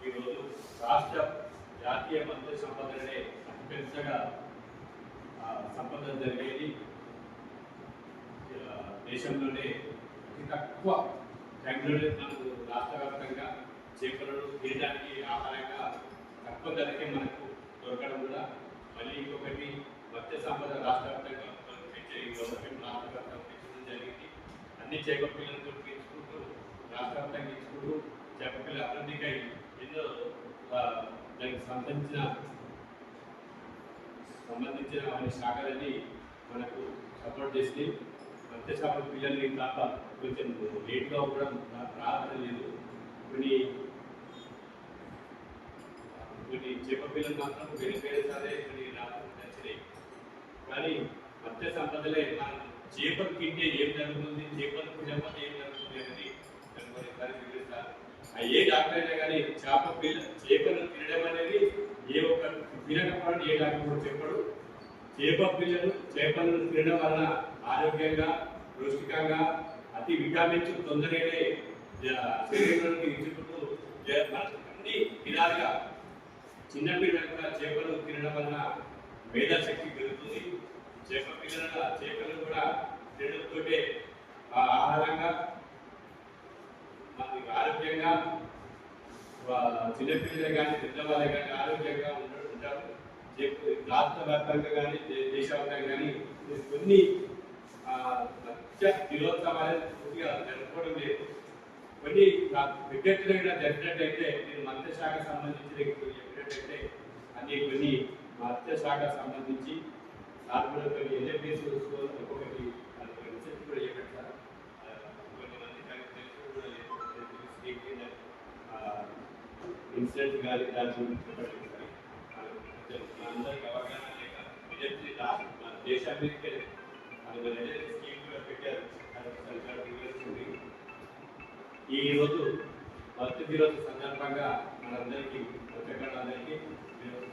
ఈరోజు రాష్ట్ర జాతీయ మంత్రి సంపదనే అతిపెద్దగా సంపద జరిగేది. దేశంలోనే అతి తక్కువ టైంలోనే మనకు రాష్ట్ర వ్యాప్తంగా చేపలను తినడానికి ఆహారంగా తక్కువ ధరకే మనకు దొరకడం కూడా మళ్ళీ ఇంకొకటి మత్స్య సంపద రాష్ట్ర వ్యాప్తంగా పెంచే గవర్నమెంట్ రాష్ట్ర వ్యాప్తంగా పెంచడం జరిగింది. అన్ని చేప పిల్లలతో పెంచుకుంటూ రాష్ట్ర వ్యాప్తంగా ఇచ్చుకుంటూ చేప పిల్లల అభివృద్ధికై ఎన్నో దానికి సంబంధించిన సంబంధించిన అన్ని శాఖలని మనకు సపోర్ట్ చేసి మత్స్య శాఖ పిల్లల్ని కాక కొంచెం లేట్గా అవ్వడం రావడం లేదు. కొన్ని కొన్ని చేప పిల్లలు మాత్రం వేరే వేరే సరే కొన్ని నచ్చినాయి కానీ మత్స్య సంపదలే మనం చేపలు తింటే ఏం జరుగుతుంది చేపలు తినకపోతే ఏం జరుగుతుంది అనేది కనుగొనే దాన్ని వివరిస్తారు ఆ కానీ చేప పిల్ల చేపను తినడం అనేది ఏ ఒక్క తినకపోవడం ఏ డాక్టర్ కూడా చెప్పడు. చేప పిల్లలు చేపలను తినడం వలన ఆరోగ్యంగా పౌష్టికంగా అతి విటామిన్స్ తొందరగానే శరీరంలోకి ఇచ్చుకుంటూ అన్ని విధాలుగా చిన్నపిల్లలు కూడా చేపలు తినడం వలన మేధాశక్తి పెరుగుతుంది. చేప పిల్లల చేపలు కూడా తినడంతో ఆహారంగా ఆరోగ్యంగా చిన్నపిల్లలే కానీ పెద్దవాళ్ళే కానీ ఆరోగ్యంగా ఉండ- ఉంటారు. రాష్ట్ర వ్యాప్తంగా కానీ దేశవ్యాప్తంగా కానీ కొన్ని ఆ, మత్స్య దినోత్సవాలు పూర్తిగా జరుపుకోవడం లేదు. కొన్ని విద్యార్థులుగా జరిగినట్టయితే నేను మత్స్య సంబంధించి చెప్పినట్టయితే అన్ని కొన్ని మత్స్యశాఖ సంబంధించి సార్ కూడా ఇన్సిడెంట్ కానీ దాని గురించి చెప్పండి. అవగాహన లేక విద్యార్థి రాష్ట్ర మన దేశానికి అది మన స్కీమ్ కూడా పెట్టారు. ఈరోజు ఈ రోజు భక్తి దినోత్సవ సందర్భంగా మనందరికీ మత్స్యకారులందరికీ దినోత్సవ